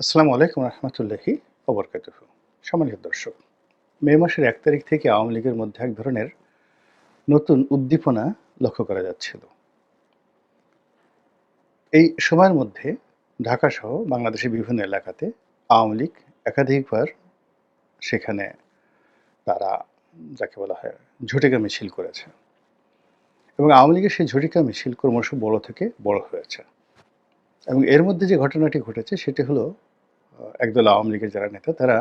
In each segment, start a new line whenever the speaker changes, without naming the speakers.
আসসালামু আলাইকুম রহমতুল্লাহি ওবরকাতুহ সম্মানিত দর্শক, মে মাসের এক তারিখ থেকে আওয়ামী লীগের মধ্যে এক ধরনের নতুন উদ্দীপনা লক্ষ্য করা যাচ্ছিল। এই সময়ের মধ্যে ঢাকা সহ বাংলাদেশের বিভিন্ন এলাকাতে আওয়ামী লীগ একাধিকবার সেখানে তারা যাকে বলা হয় ঝটিকা মিছিল করেছে এবং আওয়ামী লীগের সেই ঝটিকা মিছিল ক্রমশ বড় থেকে বড় হয়েছে এবং এর মধ্যে যে ঘটনাটি ঘটেছে সেটি হলো একদল আওয়ামী লীগের যারা নেতা, তারা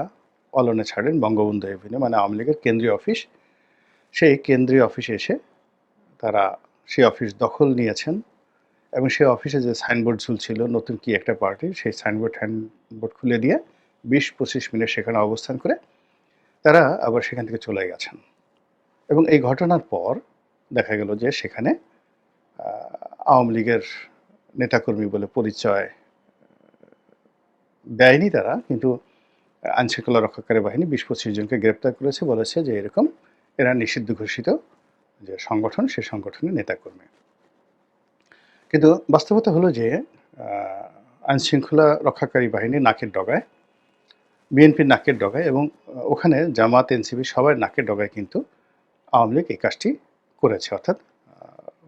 অলনে ছাড়েন বঙ্গবন্ধু এভিনিউ মানে আওয়ামী লীগের কেন্দ্রীয় অফিস। সেই কেন্দ্রীয় অফিসে এসে তারা সেই অফিস দখল নিয়েছেন এবং সেই অফিসে যে সাইনবোর্ড ঝুলছিল, নতুন কি একটা পার্টি, সেই সাইনবোর্ড হ্যান্ডবোর্ড খুলে দিয়ে বিশ পঁচিশ মিনিট সেখানে অবস্থান করে তারা আবার সেখান থেকে চলে গেছেন। এবং এই ঘটনার পর দেখা গেল যে সেখানে আওয়ামী লীগের নেতাকর্মী বলে পরিচয় দেয়নি তারা, কিন্তু আইনশৃঙ্খলা রক্ষাকারী বাহিনী বিশ পঁচিশ জনকে গ্রেপ্তার করেছে, বলেছে যে এরকম এরা নিষিদ্ধ ঘোষিত যে সংগঠন, সে সংগঠনের নেতাকর্মী। কিন্তু বাস্তবতা হলো যে আইনশৃঙ্খলা রক্ষাকারী বাহিনী নাকের ডগায়, বিএনপির নাকের ডগায় এবং ওখানে জামাত এনসিবি সবাই নাকের ডগায় কিন্তু আওয়ামী লীগ এই কাজটি করেছে। অর্থাৎ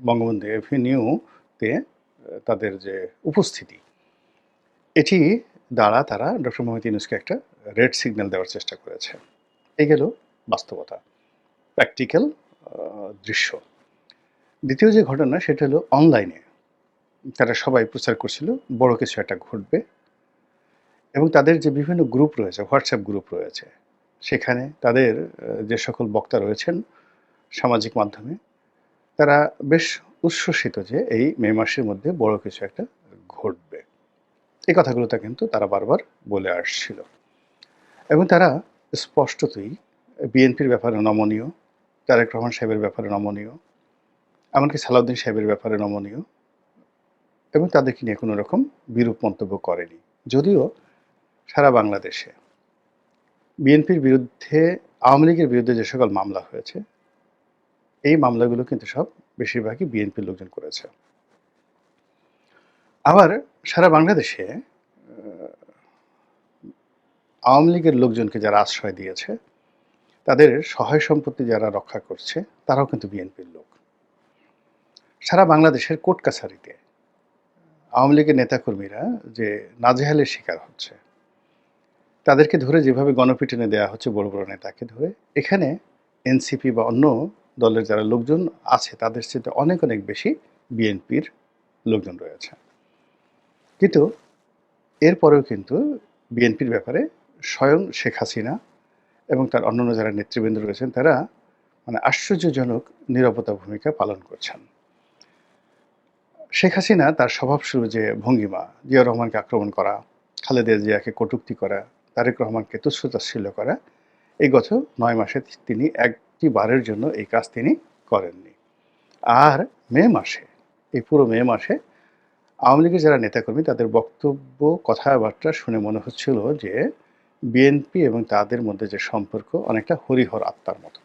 বঙ্গবন্ধু এভিনিউতে তাদের যে উপস্থিতি, এটি দ্বারা তারা ডক্টর মোহাম্মদ ইউনুসকে একটা রেড সিগন্যাল দেওয়ার চেষ্টা করেছে। এই গেল বাস্তবতা, প্র্যাকটিক্যাল দৃশ্য। দ্বিতীয় যে ঘটনা সেটা হলো অনলাইনে তারা সবাই প্রচার করছিল, বড় কিছু একটা ঘটবে এবং তাদের যে বিভিন্ন গ্রুপ রয়েছে, হোয়াটসঅ্যাপ গ্রুপ রয়েছে, সেখানে তাদের যে সকল বক্তা রয়েছেন সামাজিক মাধ্যমে, তারা বেশ উচ্ছ্বসিত যে এই মে মাসের মধ্যে বড় কিছু একটা ঘটবে। এই কথাগুলোটা কিন্তু তারা বারবার বলে আসছিল। এবং তারা স্পষ্টতই বিএনপির ব্যাপারে নমনীয়, তারেক রহমান সাহেবের ব্যাপারে নমনীয়, এমনকি সালাউদ্দিন সাহেবের ব্যাপারে নমনীয় এবং তাদেরকে নিয়ে কোনো রকম বিরূপ মন্তব্য করেনি। যদিও সারা বাংলাদেশে বিএনপির বিরুদ্ধে, আওয়ামী লীগের বিরুদ্ধে যে সকল মামলা হয়েছে, এই মামলাগুলো কিন্তু সব বেশিরভাগই বিএনপির লোকজন করেছে। আবার সারা বাংলাদেশে আওয়ামী লীগের লোকজনকে যারা আশ্রয় দিয়েছে, তাদের সহায় সম্পত্তি যারা রক্ষা করছে, তারাও কিন্তু বিএনপির লোক। সারা বাংলাদেশের কোর্ট কাছারিতে আওয়ামী লীগের নেতাকর্মীরা যে নাজেহালের শিকার হচ্ছে, তাদেরকে ধরে যেভাবে গণপিটনে দেওয়া হচ্ছে বড় বড় নেতাকে ধরে, এখানে এনসিপি বা অন্য দলের যারা লোকজন আছে, তাদের সাথে অনেক অনেক বেশি বিএনপির লোকজন রয়েছে। কিন্তু এরপরেও কিন্তু বিএনপির ব্যাপারে স্বয়ং শেখ হাসিনা এবং তার অন্যান্য যারা নেতৃবৃন্দ রয়েছেন, তারা মানে আশ্চর্যজনক নিরাপত্তা ভূমিকা পালন করছেন। শেখ হাসিনা তার স্বভাবসুর যে ভঙ্গিমা, জিয়া রহমানকে আক্রমণ করা, খালেদা জিয়াকে কটূক্তি করা, তারেক রহমানকে তুচ্ছতাচ্ছিল্য করা, এই গত নয় মাসে তিনি একটি বারের জন্য এই কাজ তিনি করেননি। আর মে মাসে, এই পুরো মে মাসে আওয়ামী লীগের যারা নেতাকর্মী, তাদের বক্তব্য, কথাবার্তা শুনে মনে হচ্ছিল যে বিএনপি এবং তাদের মধ্যে যে সম্পর্ক অনেকটা হরিহর আত্মার মতো।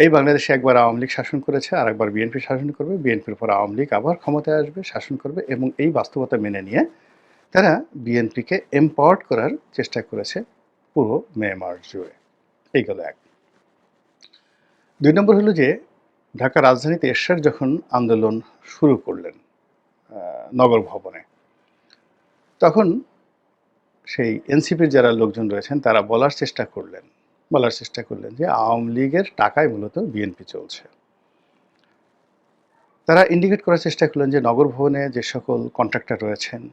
এই বাংলাদেশে একবার আওয়ামী লীগ শাসন করেছে আর একবার বিএনপি শাসন করবে, বিএনপির পর আওয়ামী লীগ আবার ক্ষমতায় আসবে, শাসন করবে এবং এই বাস্তবতা মেনে নিয়ে তারা বিএনপিকে এম্পাওয়ার্ড করার চেষ্টা করেছে পুরো মে মাস জুড়ে। এই গেল এক। দুই নম্বর হলো যে ঢাকা রাজধানীতে এরশাদ যখন আন্দোলন শুরু করলেন নগর ভবনে। তখন সেই এনসিপির যারা লোকজন রয়েছেন তারা বলার চেষ্টা করলেন বলার চেষ্টা করলেন যে আওয়ামী লীগের টাকায় মূলত বিএনপি চলছে। তারা ইন্ডিকেট করার চেষ্টা করলেন যে নগর ভবনে যে সকল কন্ট্রাক্টর রয়েছেন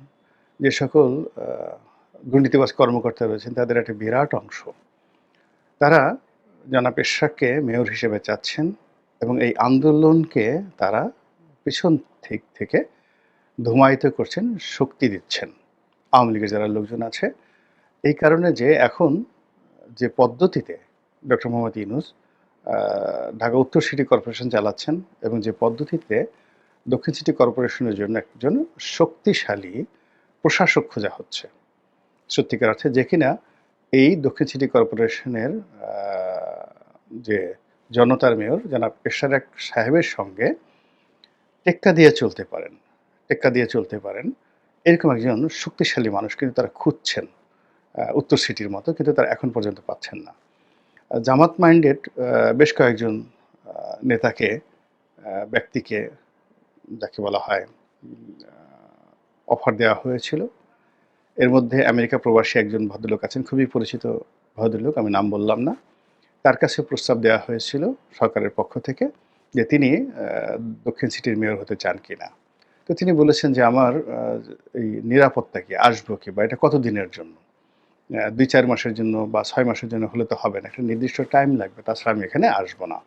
যে সকল আহ, দুর্নীতিবাজ কর্মকর্তা রয়েছেন তাদের একটা বিরাট অংশ। তারা জনাব এরশাদকে মেয়র হিসেবে চাচ্ছেন এবং এই আন্দোলনকে তারা পিছন থেকে ধুমায়িত করছেন, শক্তি দিচ্ছেন। আওয়ামী লীগের যারা লোকজন আছে, এই কারণে যে এখন যে পদ্ধতিতে ডক্টর মোহাম্মদ ইউনুস ঢাকা উত্তর সিটি কর্পোরেশন চালাচ্ছেন এবং যে পদ্ধতিতে দক্ষিণ সিটি কর্পোরেশনের জন্য একজন শক্তিশালী প্রশাসক খোঁজা হচ্ছে। সত্যিকার অর্থে যে কিনা এই দক্ষিণ সিটি কর্পোরেশনের যে জনতার মেয়র জনাব এরশাদ সাহেবের সঙ্গে টেক্কা দিয়ে চলতে পারেন। টেক্কা দিয়ে চলতে পারেন। এরকম একজন শক্তিশালী মানুষ কিন্তু তারা খুঁজছেন উত্তর সিটির মতো, কিন্তু তারা এখন পর্যন্ত পাচ্ছেন না। জামাত মাইন্ডেড বেশ কয়েকজন নেতাকে ব্যক্তিকে যাকে বলা হয় অফার দেওয়া হয়েছিল। এর মধ্যে আমেরিকা প্রবাসী একজন ভদ্রলোক আছেন, খুবই পরিচিত ভদ্রলোক, আমি নাম বললাম না। তার কাছে প্রস্তাব দেওয়া হয়েছিল সরকারের পক্ষ থেকে যে তিনি দক্ষিণ সিটির মেয়র হতে চান কিনা। তো তিনি বলেছেন যে আমার এই নিরাপত্তা কি আসব কি বা এটা কতদিনের জন্য? দুই চার মাসের জন্য বা ছয় মাসের জন্য হলে তো হবে না একটা নির্দিষ্ট টাইম লাগবে তাছাড়া আমি এখানে আসব না।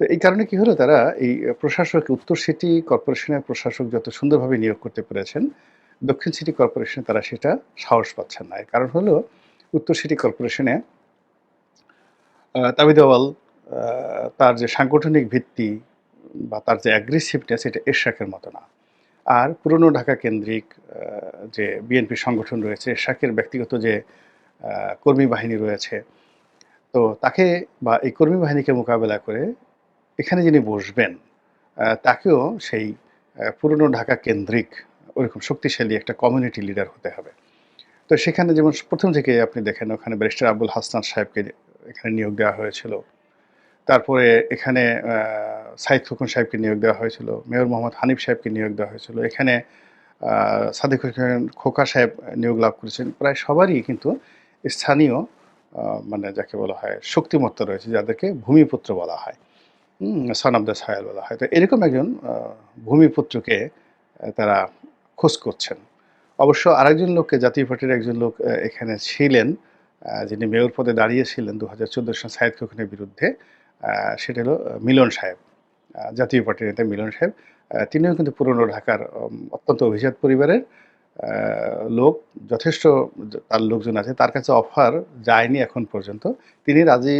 তো এই কারণে কি হলো তারা এই প্রশাসক উত্তর সিটি কর্পোরেশনের প্রশাসক যত সুন্দরভাবে নিয়োগ করতে পেরেছেন দক্ষিণ সিটি কর্পোরেশনে তারা সেটা সাহস পাচ্ছেন না। এর কারণ হলো উত্তর সিটি কর্পোরেশনে আহ, তাবিদ আওয়াল তার যে সাংগঠনিক ভিত্তি বা তার যে অ্যাগ্রেসিভনেস এটা এরশাকের মতো না। আর পুরনো ঢাকা কেন্দ্রিক যে বিএনপি সংগঠন রয়েছে এরশাকের ব্যক্তিগত যে কর্মী বাহিনী রয়েছে, তো তাকে বা এই কর্মী বাহিনীকে মোকাবেলা করে এখানে যিনি বসবেন তাকেও সেই পুরনো ঢাকা কেন্দ্রিক, ওরকম শক্তিশালী একটা কমিউনিটি লিডার হতে হবে। তো সেখানে যেমন প্রথম থেকে আপনি দেখেন, ওখানে ব্যারিস্টার আবুল হাসনান সাহেবকে এখানে নিয়োগ দেওয়া হয়েছিল। তারপরে এখানে সাইদ খোকন সাহেবকে নিয়োগ দেওয়া হয়েছিল, মেয়র মোহাম্মদ হানিফ সাহেবকে নিয়োগ দেওয়া হয়েছিল। এখানে সাদিক হোসেন খোকা সাহেব নিয়োগ লাভ করেছেন। প্রায় সবারই কিন্তু স্থানীয় মানে যাকে বলা হয়, শক্তিমত্তা রয়েছে, যাদেরকে ভূমিপুত্র বলা হয়। সন অফ দ্য সয়েল বলা হয়। তো এরকম একজন ভূমিপুত্রকে তারা খোঁজ করছেন। অবশ্য আরেকজন লোককে, জাতীয় পার্টির একজন লোক এখানে ছিলেন যিনি মেয়র পদে দাঁড়িয়েছিলেন দু হাজার চোদ্দ সাল সাইদ খোকনের বিরুদ্ধে। সেটা হলো মিলন সাহেব জাতীয় পার্টির নেতা মিলন সাহেব। তিনিও কিন্তু পুরনো ঢাকার অত্যন্ত অভিজাত পরিবারের লোক, যথেষ্ট তার লোকজন আছে, তার কাছে অফার যায়নি এখন পর্যন্ত। তিনি রাজি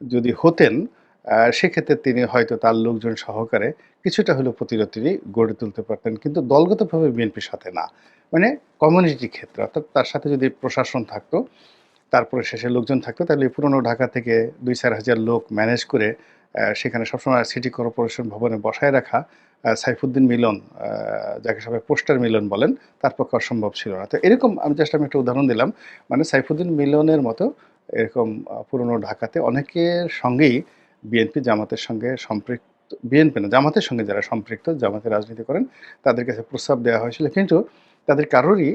যদি হতেন সেক্ষেত্রে তিনি হয়তো তার লোকজন সহকারে কিছুটা হলেও প্রতিরোধ তিনি গড়ে তুলতে পারতেন, কিন্তু দলগতভাবে বিএনপির সাথে না। মানে কমিউনিটি ক্ষেত্রে, অর্থাৎ তার সাথে যদি প্রশাসন থাকতো তারপরে শেষে লোকজন থাকতো, তাহলে পুরনো ঢাকা থেকে দুই চার হাজার লোক ম্যানেজ করে সেখানে সবসময় সিটি কর্পোরেশন ভবনে বসায় রাখা সাইফুদ্দিন মিলন যাকে সবাই পোস্টার মিলন বলেন, তার পক্ষে অসম্ভব ছিল না। তো এরকম আমি জাস্ট আমি একটা উদাহরণ দিলাম মানে সাইফুদ্দিন মিলনের মতো এরকম পুরনো ঢাকাতে অনেকের সঙ্গেই বিএনপি জামাতের সঙ্গে সম্পৃক্ত বিএনপি না, জামাতের সঙ্গে যারা সম্পৃক্ত, জামাতে রাজনীতি করেন, তাদের কাছে প্রস্তাব দেওয়া হয়েছিল, কিন্তু তাদের কারোরই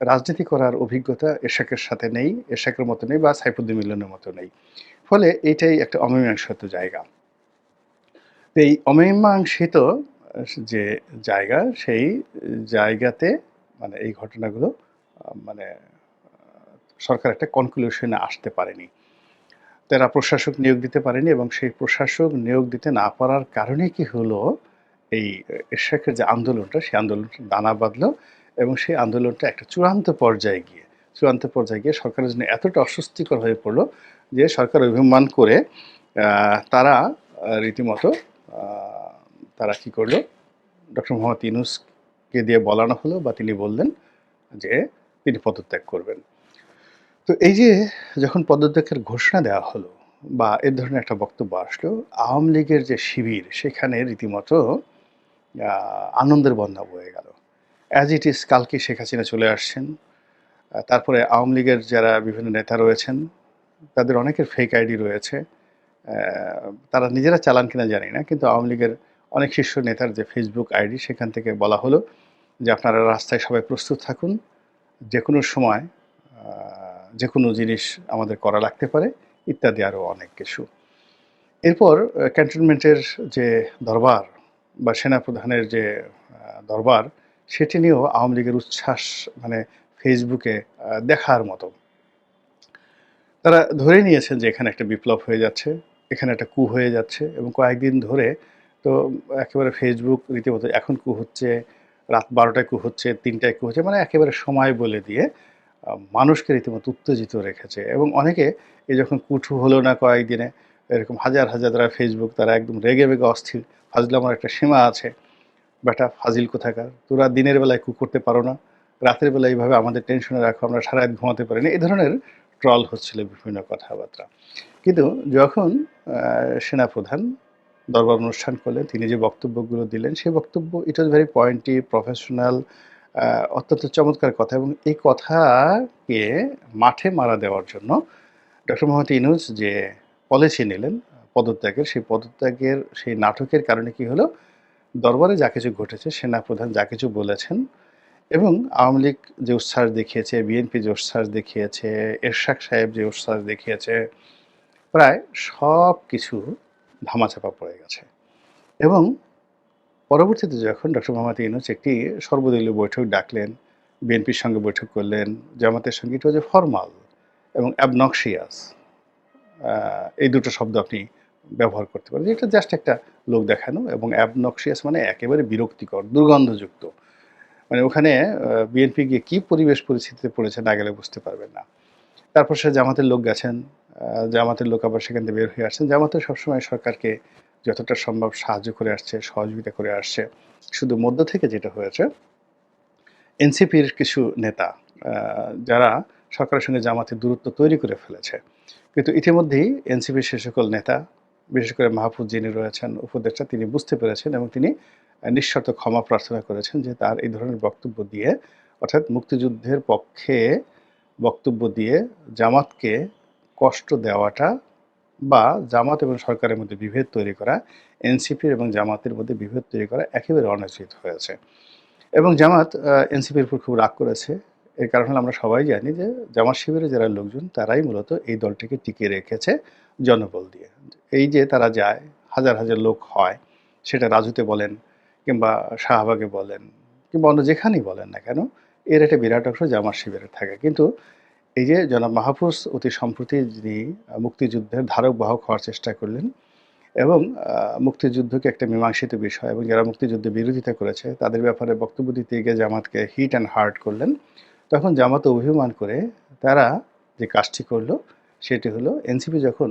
রাজনীতি করার অভিজ্ঞতা এশাকের সাথে নেই এশাকের মতো নেই বা সাইফুদ্দিন মিলনের মতো নেই। ফলে এটাই একটা অমীমাংসিত জায়গা। এই অমীমাংসিত যে জায়গা, সেই জায়গাতে মানে এই ঘটনাগুলো মানে সরকার একটা কনক্লুশনে আসতে পারেনি। তারা প্রশাসক নিয়োগ দিতে পারেনি এবং সেই প্রশাসক নিয়োগ দিতে না পারার কারণে কি হলো, এই এরশাকের যে আন্দোলনটা, সেই আন্দোলনটা দানা বাঁধলো। এবং সেই আন্দোলনটা একটা চূড়ান্ত পর্যায়ে গিয়ে, চূড়ান্ত পর্যায়ে গিয়ে সরকারের জন্য এতটা অস্বস্তিকর হয়ে পড়ল যে সরকার অভিমান করে তারা রীতিমতো তারা কি করল? ডক্টর মোহাম্মদ ইউনুসকে দিয়ে বলানো হলো বা তিনি বললেন যে তিনি পদত্যাগ করবেন। তো এই যে যখন পদত্যাগের ঘোষণা দেওয়া হলো বা এর ধরনের একটা বক্তব্য আসলো, আওয়ামী লীগের যে শিবির, সেখানে রীতিমতো আনন্দের বন্যা বয়ে গেল। অ্যাজ ইট ইজ কালকে শেখ হাসিনা চলে আসছেন। তারপরে আওয়ামী লীগের যারা বিভিন্ন নেতা রয়েছেন, তাদের অনেকের ফেক আইডি রয়েছে। তারা নিজেরা চালান কিনা জানি না, কিন্তু আওয়ামী লীগের অনেক শীর্ষ নেতার যে ফেসবুক আইডি সেখান থেকে বলা হলো যে আপনারা রাস্তায় সবাই প্রস্তুত থাকুন। যে কোনো সময় যে কোনো জিনিস আমাদের করা লাগতে পারে, ইত্যাদি আরও অনেক কিছু। এরপর ক্যান্টনমেন্টের যে দরবার বা সেনাপ্রধানের যে দরবার সেটি নিয়েও আওয়ামী লীগের উচ্ছ্বাস মানে ফেসবুকে দেখার মতো। তারা ধরে নিয়েছেন যে এখানে একটা বিপ্লব হয়ে যাচ্ছে, এখানে একটা কু হয়ে যাচ্ছে এবং কয়েকদিন ধরে তো একেবারে ফেসবুক রীতিমতো এখন কু হচ্ছে, রাত বারোটায় কু হচ্ছে, তিনটায় কু হচ্ছে মানে একেবারে সময় বলে দিয়ে মানুষকে রীতিমতো উত্তেজিত রেখেছে এবং অনেকে এই যখন কুঠু হলো না কয়েকদিনে, এরকম হাজার হাজার তারা ফেসবুক, তারা একদম রেগে বেগে অস্থির। ফাজলামার একটা সীমা আছে। বেটা, ফাজিল কোথাকার? তোরা দিনের বেলায় কু করতে পারো না। রাতের বেলা এইভাবে আমাদের টেনশনে রাখো, আমরা সারা রাত ঘুমাতে পারি না। এই ধরনের ট্রল হচ্ছিল বিভিন্ন কথাবার্তা। কিন্তু যখন সেনাপ্রধান দরবার অনুষ্ঠান করলেন, তিনি যে বক্তব্যগুলো দিলেন, সেই বক্তব্য it was very pointy professional অত্যন্ত চমৎকার কথা এবং এই কথাকে মাঠে মারা দেওয়ার জন্য ডক্টর মোহাম্মদ ইনুজ যে পলিসি নিলেন, পদত্যাগের, সেই পদত্যাগের, সেই নাটকের কারণে কি হলো? দরবারে যা কিছু ঘটেছে, সেনাপ্রধান যা কিছু বলেছেন এবং আওয়ামী লীগ যে উচ্ছ্বাস দেখিয়েছে, বিএনপি যে উচ্ছ্বাস দেখিয়েছে, এরশাক সাহেব যে উচ্ছ্বাস দেখিয়েছে, প্রায় সব কিছু ধামাচাপা পড়ে গেছে। এবং পরবর্তীতে যখন ডক্টর মোহাম্মদ ইউনুস একটি সর্বদলীয় বৈঠক ডাকলেন, বিএনপির সঙ্গে বৈঠক করলেন, জামাতের সঙ্গে এটা হচ্ছে ফর্মাল এবং অ্যাবনক্সিয়াস এই দুটো শব্দ আপনি ব্যবহার করতে পারে। এটা জাস্ট একটা লোক দেখানো এবং অ্যাবনক্সিয়াস মানে একেবারে বিরক্তিকর, দুর্গন্ধযুক্ত। মানে ওখানে বিএনপি গিয়ে কী পরিবেশ পরিস্থিতিতে পড়েছে না গেলে বুঝতে পারবেন না। তারপর সে জামাতের লোক গেছেন জামাতের লোক আবার সেখান থেকে বের হয়ে আসছেন। জামাতের সবসময় সরকারকে যতটা সম্ভব সাহায্য করে আসছে, সহযোগিতা করে আসছে। শুধু মধ্য থেকে যেটা হয়েছে এনসিপির কিছু নেতা যারা সরকারের সঙ্গে জামাতের দূরত্ব তৈরি করে ফেলেছে। কিন্তু ইতিমধ্যেই এনসিপির সে সকল নেতা বিশেষ করে মাহফুজ যিনি রয়েছেন, উপদেষ্টা, তিনি বুঝতে পেরেছেন এবং তিনি নিঃশর্ত ক্ষমা প্রার্থনা করেছেন যে তার এই ধরনের বক্তব্য দিয়ে, অর্থাৎ মুক্তিযুদ্ধের পক্ষে বক্তব্য দিয়ে জামাতকে কষ্ট দেওয়াটা বা জামাত এবং সরকারের মধ্যে বিভেদ তৈরি করা এনসিপির এবং জামাতের মধ্যে বিভেদ তৈরি করা একেবারে অনুচিত হয়েছে। এবং জামাত এনসিপির উপর খুব রাগ করেছে। এর কারণ আমরা সবাই জানি যে জামাত শিবিরে যারা লোকজন, তারাই মূলত এই দলটিকে টিকিয়ে রেখেছে। জনবল দিয়ে। এই যে তারা যায়, হাজার হাজার লোক হয়, সেটা রাজুতে বলেন কিংবা শাহবাগে বলেন কিংবা অন্য যেখানেই বলেন না কেন, এর একটা বিরাট অংশ জামার শিবিরে থাকে। কিন্তু এই যে জনাব মাহফুজ অতি সম্প্রতি যিনি মুক্তিযুদ্ধের ধারক বাহক হওয়ার চেষ্টা করলেন এবং মুক্তিযুদ্ধকে একটা মীমাংসিত বিষয় এবং যারা মুক্তিযুদ্ধে বিরোধিতা করেছে, তাদের ব্যাপারে বক্তব্য দিতে গিয়ে জামাতকে হিট অ্যান্ড হার্ট করলেন। তখন জামাত অভিমান করে তারা যে কাজটি করল সেটি হলো এনসিপি যখন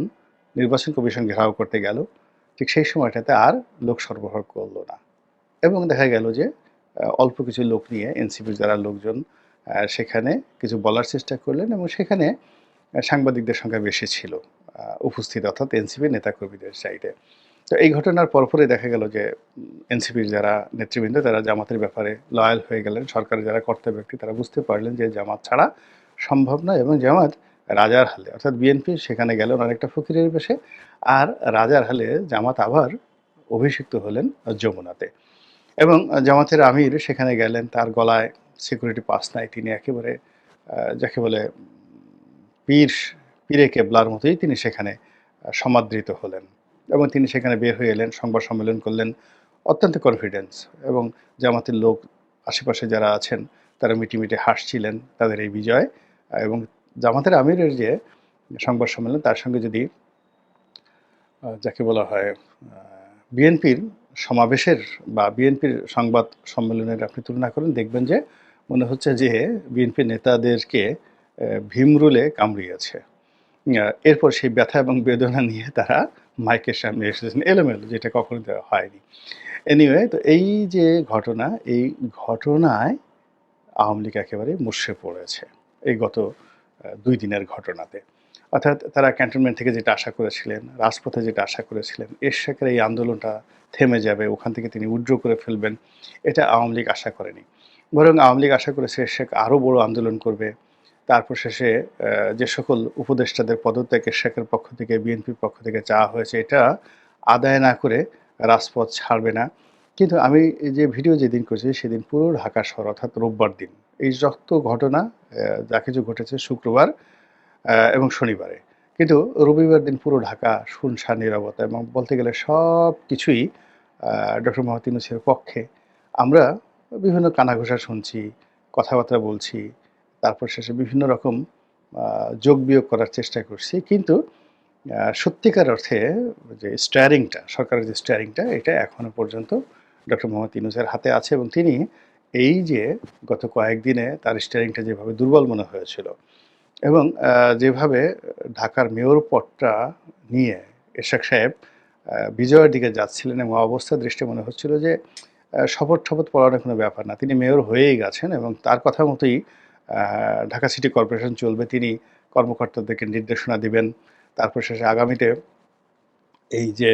নির্বাচন কমিশন ঘেরাও করতে গেল, ঠিক সেই সময়টাতে আর লোক সরবরাহ করল না। এবং দেখা গেল যে অল্প কিছু লোক নিয়ে এনসিপির যারা লোকজন সেখানে কিছু বলার চেষ্টা করলেন এবং সেখানে সাংবাদিকদের সংখ্যা বেশি ছিল উপস্থিত অর্থাৎ এনসিপি নেতাকর্মীদের সাইডে তো এই ঘটনার পরপরই দেখা গেল যে এনসিপির যারা নেতৃবৃন্দ, তারা জামাতের ব্যাপারে লয়াল হয়ে গেলেন। সরকারের যারা কর্তা ব্যক্তি, তারা বুঝতে পারলেন যে জামাত ছাড়া সম্ভব নয় এবং জামাত রাজার হালে, অর্থাৎ বিএনপি সেখানে গেলেন অনেকটা ফকিরের বেশে। আর রাজার হালে জামাত আবার অভিষিক্ত হলেন যমুনাতে। এবং জামাতের আমির সেখানে গেলেন, তার গলায় সিকিউরিটি পাস নাই, তিনি একেবারে যাকে বলে পীর, পীরে কেবলার মতোই তিনি সেখানে সমাদৃত হলেন। এবং তিনি সেখানে বের হয়ে এলেন, সংবাদ সম্মেলন করলেন অত্যন্ত কনফিডেন্স এবং জামাতের লোক, আশেপাশে যারা আছেন, তারা মিটি মিটি হাসছিলেন তাদের এই বিজয় এবং জামাতের আমিরের যে সংবাদ সম্মেলন, তার সঙ্গে যদি যাকে বলা হয় বিএনপির সমাবেশের বা বিএনপির সংবাদ সম্মেলনের আপনি তুলনা করেন, দেখবেন যে মনে হচ্ছে যে বিএনপি নেতাদেরকে ভীমরুলে কামড়িয়েছে। এরপর সেই ব্যথা এবং বেদনা নিয়ে তারা মাইকের সামনে এসেছেন, এলোমেলো, যেটা কখনো দেওয়া হয়নি। এনিওয়ে তো এই যে ঘটনা, এই ঘটনায় আওয়ামী লীগ একেবারে মুর্শে পড়েছে। এই গত দুই দিনের ঘটনাতে। অর্থাৎ তারা ক্যান্টনমেন্ট থেকে যেটা আশা করেছিলেন, রাজপথে যেটা আশা করেছিলেন এরশাকের এই আন্দোলনটা থেমে যাবে, ওখান থেকে তিনি উইড্র করে ফেলবেন, এটা আওয়ামী লীগ আশা করেনি। বরং আওয়ামী লীগ আশা করেছে এরশাক আরও বড় আন্দোলন করবে, তারপর শেষে যে সকল উপদেষ্টাদের পদত্যাগ এরশাকের পক্ষ থেকে, বিএনপির পক্ষ থেকে চাওয়া হয়েছে, এটা আদায় না করে রাজপথ ছাড়বে না। কিন্তু আমি যে ভিডিও যেদিন করেছি, সেদিন পুরো ঢাকা শহর, অর্থাৎ রোববার দিন এই যত ঘটনা যা কিছু ঘটেছে শুক্রবার এবং শনিবারে। কিন্তু রবিবার দিন পুরো ঢাকা শুনশান নিরবতা এবং বলতে গেলে সব কিছুই ডক্টর মোহাম্মদ ইউনুসের পক্ষে। আমরা বিভিন্ন কানাঘোষা শুনছি, কথাবার্তা বলছি, তারপর শেষে বিভিন্ন রকম যোগ বিয়োগ করার চেষ্টা করছি। কিন্তু সত্যিকার অর্থে যে স্টারিংটা সরকারের যে স্টারিংটা এটা এখনও পর্যন্ত ডক্টর মোহাম্মদ ইউনুসের হাতে আছে এবং তিনি এই যে গত কয়েকদিনে তার স্টারিংটা যেভাবে দুর্বল মনে হয়েছিল এবং যেভাবে ঢাকার মেয়র পদটা নিয়ে এরশাক সাহেব বিজয়ের দিকে যাচ্ছিলেন এবং অবস্থা দৃষ্টি মনে হচ্ছিল যে শপথ শপথ পড়ানোর কোনো ব্যাপার না। তিনি মেয়র হয়েই গেছেন এবং তার কথা মতোই ঢাকা সিটি কর্পোরেশন চলবে, তিনি কর্মকর্তাদেরকে নির্দেশনা দিবেন। তারপর শেষে আগামীতে এই যে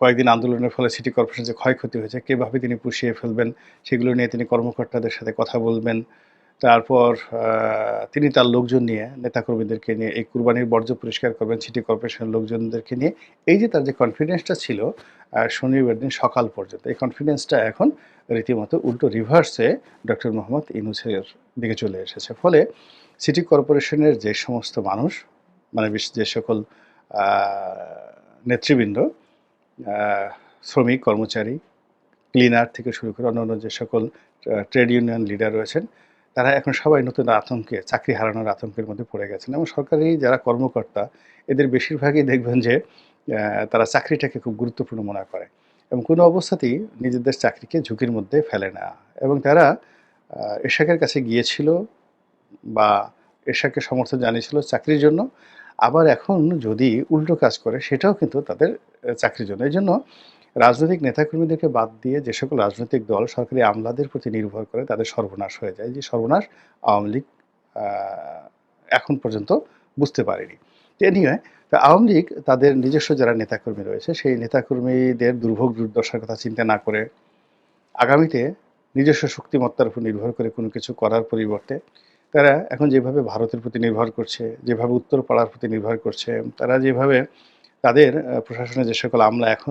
কয়েকদিন আন্দোলনের ফলে সিটি কর্পোরেশন যে ক্ষয়ক্ষতি হয়েছে, কীভাবে তিনি পুষিয়ে ফেলবেন, সেগুলো নিয়ে তিনি কর্মকর্তাদের সাথে কথা বলবেন। তারপর তিনি তার লোকজন নিয়ে, নেতাকর্মীদেরকে নিয়ে, এই কুরবানির বর্জ্য পরিষ্কার করবেন সিটি কর্পোরেশনের লোকজনদেরকে নিয়ে। এই যে তার যে কনফিডেন্সটা ছিল শনিবার দিন সকাল পর্যন্ত, এই কনফিডেন্সটা এখন রীতিমতো উল্টো রিভার্সে ডক্টর মোহাম্মদ ইনুসের দিকে চলে এসেছে। ফলে সিটি কর্পোরেশনের যে সমস্ত মানুষ মানে যে সকল নেতৃবৃন্দ শ্রমিক, কর্মচারী ক্লিনার থেকে শুরু করে অন্যান্য যে সকল ট্রেড ইউনিয়ন লিডার রয়েছেন, তারা এখন সবাই নতুন আতঙ্কে, চাকরি হারানোর আতঙ্কের মধ্যে পড়ে গেছেন। এবং সরকারি যারা কর্মকর্তা, এদের বেশিরভাগই দেখবেন যে তারা চাকরিটাকে খুব গুরুত্বপূর্ণ মনে করে। এবং কোনো অবস্থাতেই নিজেদের চাকরিকে ঝুঁকির মধ্যে ফেলে না। এবং তারা এশাকের কাছে গিয়েছিল বা এশাকে সমর্থন জানিয়েছিল চাকরির জন্য আবার এখন যদি উল্টো কাজ করে, সেটাও কিন্তু তাদের চাকরির জন্য। এই জন্য রাজনৈতিক নেতাকর্মীদেরকে বাদ দিয়ে যে সকল রাজনৈতিক দল সরকারি আমলাদের প্রতি নির্ভর করে তাদের সর্বনাশ হয়ে যায়। যে সর্বনাশ আওয়ামী লীগ এখন পর্যন্ত বুঝতে পারেনি। এ নিয়ে তো আওয়ামী লীগ তাদের নিজস্ব যারা নেতাকর্মী রয়েছে, সেই নেতাকর্মীদের দুর্ভোগ দুর্দশার কথা চিন্তা না করে আগামীতে নিজস্ব শক্তিমত্তার উপর নির্ভর করে কোনো কিছু করার পরিবর্তে তারা এখন যেভাবে ভারতের প্রতি নির্ভর করছে, যেভাবে উত্তর পাড়ার প্রতি নির্ভর করছে, তারা যেভাবে তাদের প্রশাসনে যে সকল আমলা এখন